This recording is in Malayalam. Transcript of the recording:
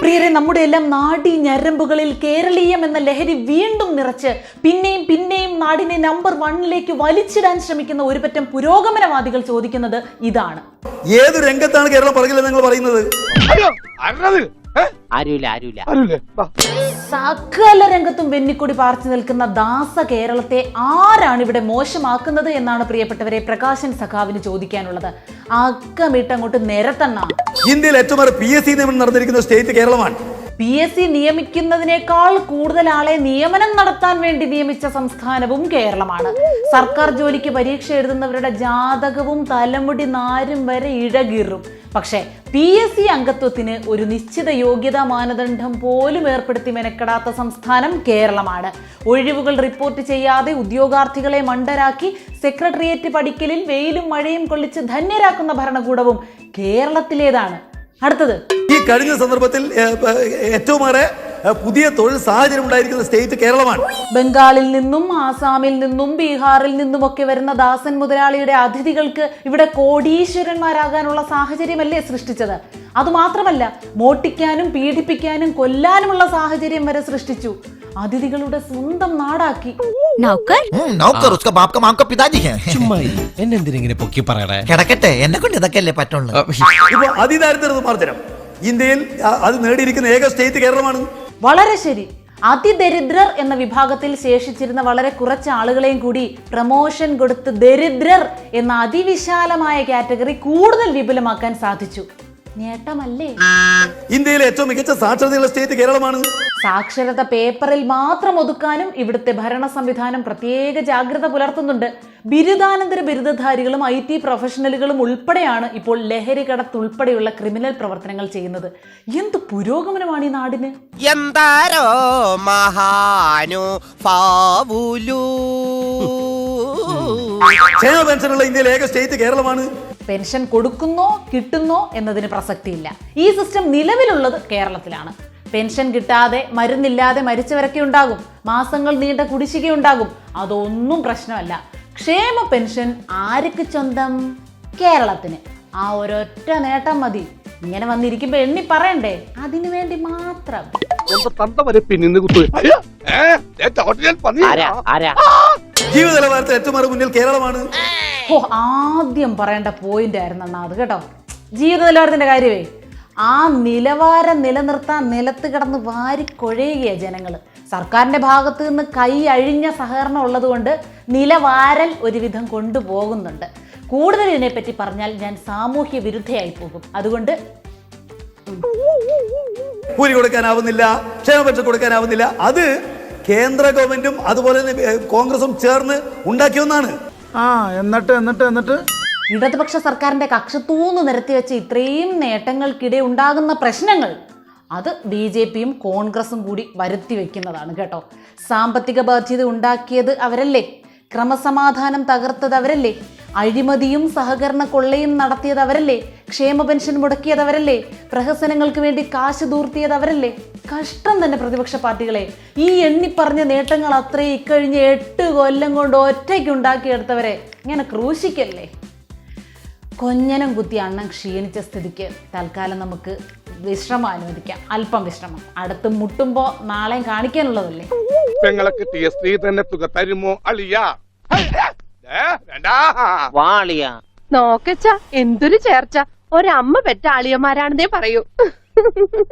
പ്രിയരെ നമ്മുടെ എല്ലാം നാടി ഞരമ്പുകളിൽ കേരളീയം എന്ന ലഹരി വീണ്ടും നിറച്ച് പിന്നെയും പിന്നെയും നാടിനെ നമ്പർ വണ്ണിലേക്ക് വലിച്ചിടാൻ ശ്രമിക്കുന്ന ഒരുപറ്റം പുരോഗമനവാദികൾ ചോദിക്കുന്നത് ഇതാണ്. ഏത് രംഗത്താണ് കേരളം പുറകിലെന്ന് നിങ്ങൾ പറയുന്നത്? ആരുമില്ല ആരുമില്ല സകല രംഗത്തും വെന്നിക്കൊടി പാർച്ചു നിൽക്കുന്ന ദാസ കേരളത്തെ ആരാണ് ഇവിടെ മോശമാക്കുന്നത് എന്നാണ് പ്രിയപ്പെട്ടവരെ പ്രകാശൻ സഖാവിന് ചോദിക്കാനുള്ളത്. അക്കമിട്ട് അങ്ങോട്ട് നിരത്തണ്ണ. ഇന്ത്യയിൽ ഏറ്റവും ഏറെ പി എസ് സി നിയമനം നടന്നിരിക്കുന്ന സ്റ്റേറ്റ് കേരളമാണ്. പി എസ് സി നിയമിക്കുന്നതിനേക്കാൾ കൂടുതൽ ആളെ നിയമനം നടത്താൻ വേണ്ടി നിയമിച്ച സംസ്ഥാനവും കേരളമാണ്. സർക്കാർ ജോലിക്ക് പരീക്ഷ എഴുതുന്നവരുടെ ജാതകവും തലമുടി നാരും വരെ ഇഴകീറും. പക്ഷേ പി എസ് സി അംഗത്വത്തിന് ഒരു നിശ്ചിത യോഗ്യതാ മാനദണ്ഡം പോലും ഏർപ്പെടുത്തി മെനക്കെടാത്ത സംസ്ഥാനം കേരളമാണ്. ഒഴിവുകൾ റിപ്പോർട്ട് ചെയ്യാതെ ഉദ്യോഗാർത്ഥികളെ മണ്ടരാക്കി സെക്രട്ടേറിയറ്റ് പഠിക്കലിൽ വെയിലും മഴയും കൊള്ളിച്ച് ധന്യരാക്കുന്ന ഭരണകൂടവും കേരളത്തിലേതാണ്. അടുത്തത്. ഈ കഴിഞ്ഞ സന്ദർഭത്തിൽ ഏറ്റവും ഏറെ പുതിയ തൊഴിൽ സാഹചര്യം ഉണ്ടായിരിക്കുന്ന സ്റ്റേറ്റ് കേരളമാണ്. ബംഗാളിൽ നിന്നും ആസാമിൽ നിന്നും ബീഹാറിൽ നിന്നും ഒക്കെ വരുന്ന ദാസൻ മുതലാളിയുടെ അതിഥികൾക്ക് ഇവിടെ കോടീശ്വരന്മാരാകാനുള്ള സാഹചര്യമല്ലേ സൃഷ്ടിച്ചത്? അതുമാത്രമല്ല മോട്ടിക്കാനും പീഡിപ്പിക്കാനും കൊല്ലാനുമുള്ള സാഹചര്യം വരെ സൃഷ്ടിച്ചു. അതിഥികളുടെ സ്വന്തം നാടാക്കി. കിടക്കട്ടെ എന്നെ കൊണ്ട് ഇതൊക്കെയല്ലേ പറ്റുള്ളൂ? ഇപ്പൊ ഇന്ത്യയിൽ അത് നേടിയിരിക്കുന്ന ഏക സ്റ്റേറ്റ് കേരളമാണ്. വളരെ ശരി. അതിദരിദ്രർ എന്ന വിഭാഗത്തിൽ ശേഷിച്ചിരുന്ന വളരെ കുറച്ച് ആളുകളെയും കൂടി പ്രമോഷൻ കൊടുത്ത് ദരിദ്രർ എന്ന അതിവിശാലമായ കാറ്റഗറി കൂടുതൽ വിപുലമാക്കാൻ സാധിച്ചു. നേട്ടമല്ലേ? ഇന്ത്യയിലെ ഏറ്റവും മികച്ച സാക്ഷരതയുള്ള സ്റ്റേറ്റ് കേരളമാണ്. സാക്ഷരത പേപ്പറിൽ മാത്രം ഒതുക്കാനും ഇവിടുത്തെ ഭരണ സംവിധാനം പ്രത്യേക ജാഗ്രത പുലർത്തുന്നുണ്ട്. ബിരുദാനന്തര ബിരുദധാരികളും ഐ ടി പ്രൊഫഷണലുകളും ഉൾപ്പെടെയാണ് ഇപ്പോൾ ലഹരി കടത്തുൾപ്പെടെയുള്ള ക്രിമിനൽ പ്രവർത്തനങ്ങൾ ചെയ്യുന്നത്. എന്ത് പുരോഗമനമാണ് ഈ നാടിന്? എന്താരോ മഹാനു ഫാവുലു. ക്ഷേമ പെൻഷനുള്ള ഇന്ത്യയിലെ ഏക സ്റ്റേറ്റ് കേരളമാണ്. പെൻഷൻ കൊടുക്കുന്നോ കിട്ടുന്നോ എന്നതിന് പ്രസക്തിയില്ല. ഈ സിസ്റ്റം നിലവിലുള്ളത് കേരളത്തിലാണ്. പെൻഷൻ കിട്ടാതെ മരുന്നില്ലാതെ മരിച്ചവരൊക്കെ ഉണ്ടാകും. മാസങ്ങൾ നീണ്ട കുടിശ്ശികയുണ്ടാകും. അതൊന്നും പ്രശ്നമല്ല. ക്ഷേമ പെൻഷൻ ആർക്ക് സ്വന്തം? കേരളത്തിന്. ആ ഒരൊറ്റ നേട്ടം മതി. ഇങ്ങനെ വന്നിരിക്കുമ്പോ എണ്ണി പറയണ്ടേ? അതിനു വേണ്ടി മാത്രം. ജീവിത നിലവാരത്തിൽ ഏറ്റവും ഏറെ മുന്നിൽ കേരളമാണ്. ഓ ആദ്യം പറയേണ്ട പോയിന്റ് ആയിരുന്നു അണ്ണാ അത് കേട്ടോ. ജീവിത നിലവാരത്തിന്റെ കാര്യമേ ആ നിലവാരം നിലനിർത്താൻ നിലത്ത് കിടന്ന് വാരി വാരിക്കൊഴയുകയാ ജനങ്ങൾ സർക്കാരിന്റെ ഭാഗത്തു നിന്ന് കൈ അഴിഞ്ഞ സഹകരണം ഉള്ളതുകൊണ്ട് നിലവാരൽ ഒരുവിധം കൊണ്ടുപോകുന്നുണ്ട്. കൂടുതൽ ഇതിനെപ്പറ്റി പറഞ്ഞാൽ ഞാൻ സാമൂഹ്യ വിരുദ്ധയായി പോകും. അതുകൊണ്ട് കൂലി കൊടുക്കാനാവുന്നില്ല ക്ഷേമപക്ഷം കൊടുക്കാനാവുന്നില്ല. അത് കേന്ദ്ര ഗവൺമെന്റും അതുപോലെ കോൺഗ്രസും ചേർന്ന് ഉണ്ടാക്കിയ ഒന്നാണ്. ആ എന്നിട്ട് എന്നിട്ട് എന്നിട്ട്. ഇടതുപക്ഷ സർക്കാരിന്റെ കക്ഷത്തൂന്ന് നിരത്തി വെച്ച് ഇത്രയും നേട്ടങ്ങൾക്കിടെ ഉണ്ടാകുന്ന പ്രശ്നങ്ങൾ അത് ബി ജെ പിയും കോൺഗ്രസും കൂടി വരുത്തി വെക്കുന്നതാണ് കേട്ടോ. സാമ്പത്തിക ബാധ്യത ഉണ്ടാക്കിയത് അവരല്ലേ? ക്രമസമാധാനം തകർത്തത് അവരല്ലേ? അഴിമതിയും സഹകരണ കൊള്ളയും നടത്തിയതവരല്ലേ? ക്ഷേമ പെൻഷൻ മുടക്കിയതവരല്ലേ? പ്രഹസനങ്ങൾക്ക് വേണ്ടി കാശ് തൂർത്തിയതവരല്ലേ? കഷ്ടം തന്നെ പ്രതിപക്ഷ പാർട്ടികളെ. ഈ എണ്ണിപ്പറഞ്ഞ നേട്ടങ്ങൾ അത്രയും ഇക്കഴിഞ്ഞ് എട്ട് കൊല്ലം കൊണ്ട് ഒറ്റയ്ക്ക് ഉണ്ടാക്കിയെടുത്തവരെ ഇങ്ങനെ ക്രൂശിക്കല്ലേ? കൊഞ്ഞനം കുത്തി അണ്ണം ക്ഷീണിച്ച സ്ഥിതിക്ക് തൽക്കാലം നമുക്ക് വിശ്രമം അനുവദിക്കാം. അല്പം വിശ്രമം. അടുത്ത് മുട്ടുമ്പോ നാളെയും കാണിക്കാനുള്ളതല്ലേ? തന്നെ തുക തരുമോ അളിയ? വാളിയ. നോക്കച്ച എന്തൊരു ചേർച്ച. ഒരമ്മ പെറ്റ ആളിയന്മാരാണെന്നേ പറയൂ.